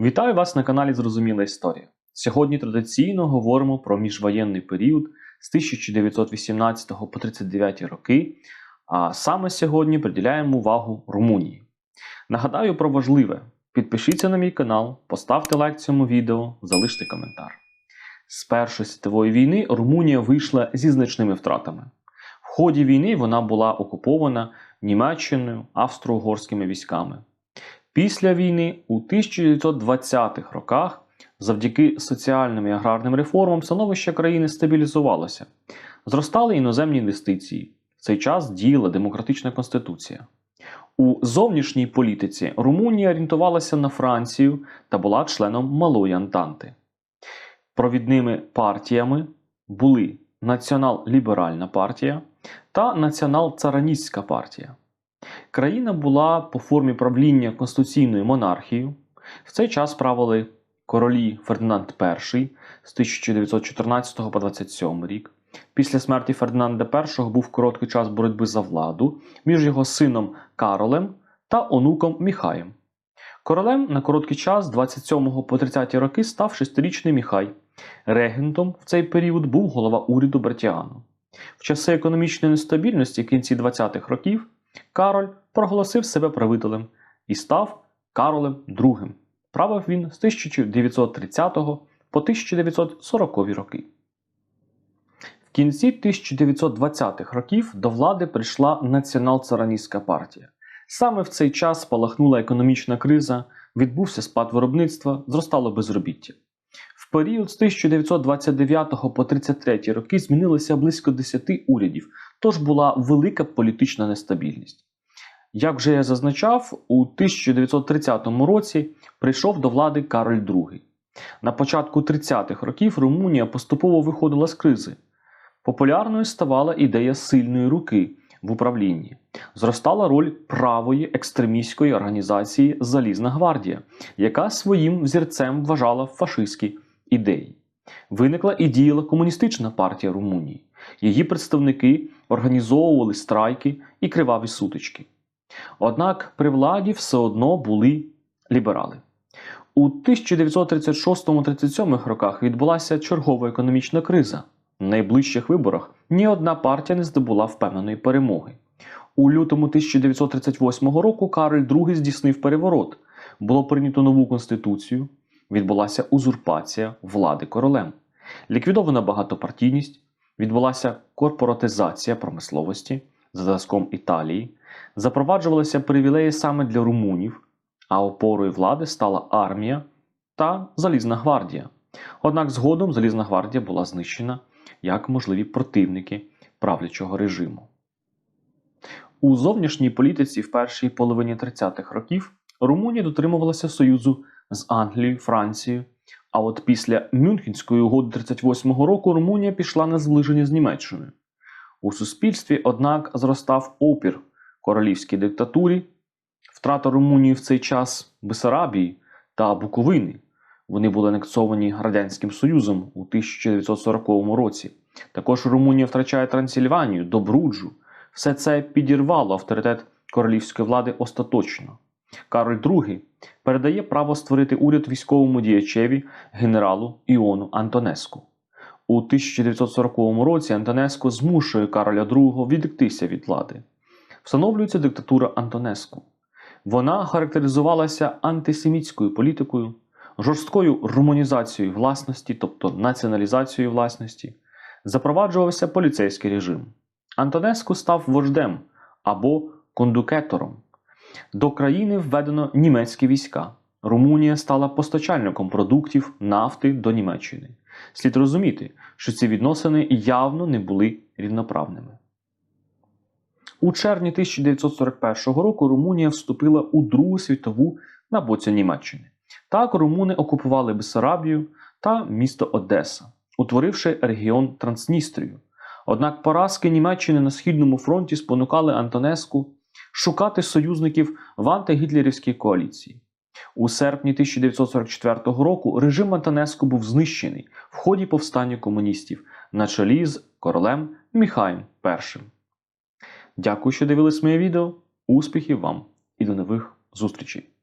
Вітаю вас на каналі Зрозуміла Історія. Сьогодні традиційно говоримо про міжвоєнний період з 1918 по 39 роки, а саме сьогодні приділяємо увагу Румунії. Нагадаю про важливе: підпишіться на мій канал, поставте лайк цьому відео, залиште коментар. З Першої світової війни Румунія вийшла зі значними втратами. В ході війни вона була окупована Німеччиною, австро-угорськими військами. Після війни у 1920-х роках завдяки соціальним і аграрним реформам становище країни стабілізувалося. Зростали іноземні інвестиції. В цей час діяла демократична конституція. У зовнішній політиці Румунія орієнтувалася на Францію та була членом Малої Антанти. Провідними партіями були Націонал-ліберальна партія та Націонал-цараністська партія. Країна була по формі правління конституційною монархією. В цей час правили королі Фердинанд І з 1914 по 27 рік. Після смерті Фердинанда І був короткий час боротьби за владу між його сином Каролем та онуком Міхаєм. Королем на короткий час, з 27 по 30 роки, став шестирічний Міхай. Регентом в цей період був голова уряду Бертіану. В часи економічної нестабільності кінці 20-х років Кароль проголосив себе правителем і став Каролем II. Правив він з 1930 по 1940 роки. В кінці 1920-х років до влади прийшла націонал-цараністська партія. Саме в цей час спалахнула економічна криза, відбувся спад виробництва, зростало безробіття. В період з 1929 по 33 роки змінилося близько 10 урядів, тож була велика політична нестабільність. Як вже я зазначав, у 1930 році прийшов до влади Кароль II. На початку 30-х років Румунія поступово виходила з кризи. Популярною ставала ідея сильної руки в управлінні. Зростала роль правої екстремістської організації Залізна гвардія, яка своїм взірцем вважала фашистські ідеї. Виникла і діяла комуністична партія Румунії. Її представники організовували страйки і криваві сутички. Однак при владі все одно були ліберали. У 1936-37 роках відбулася чергова економічна криза. На найближчих виборах ні одна партія не здобула впевненої перемоги. У лютому 1938 року Кароль II здійснив переворот. Було прийнято нову конституцію, відбулася узурпація влади королем. Ліквідована багатопартійність, відбулася корпоратизація промисловості за зразком Італії, запроваджувалися привілеї саме для румунів, а опорою влади стала армія та Залізна гвардія. Однак згодом Залізна гвардія була знищена як можливі противники правлячого режиму. У зовнішній політиці в першій половині 30-х років Румунія дотримувалася союзу з Англією, Францією. А от після Мюнхенської угоди 38-го року Румунія пішла на зближення з Німеччиною. У суспільстві, однак, зростав опір королівській диктатурі, втрата Румунії в цей час Бесарабії та Буковини. Вони були анексовані Радянським Союзом у 1940 році. Також Румунія втрачає Трансильванію, Добруджу. Все це підірвало авторитет королівської влади остаточно. Кароль II передає право створити уряд військовому діячеві генералу Іону Антонеску. У 1940 році Антонеску змушує Кароля II відіктися від влади. Встановлюється диктатура Антонеску. Вона характеризувалася антисемітською політикою, жорсткою румунізацією власності, тобто націоналізацією власності, запроваджувався поліцейський режим. Антонеску став вождем або кондукетором. До країни введено німецькі війська. Румунія стала постачальником продуктів нафти до Німеччини. Слід розуміти, що ці відносини явно не були рівноправними. У червні 1941 року Румунія вступила у Другу світову на боці Німеччини. Так румуни окупували Бессарабію та місто Одеса, утворивши регіон Трансністрію. Однак поразки Німеччини на східному фронті спонукали Антонеску шукати союзників в антигітлерівській коаліції. У серпні 1944 року режим Антонеску був знищений в ході повстання комуністів на чолі з королем Міхаєм І. Дякую, що дивились моє відео. Успіхів вам і до нових зустрічей!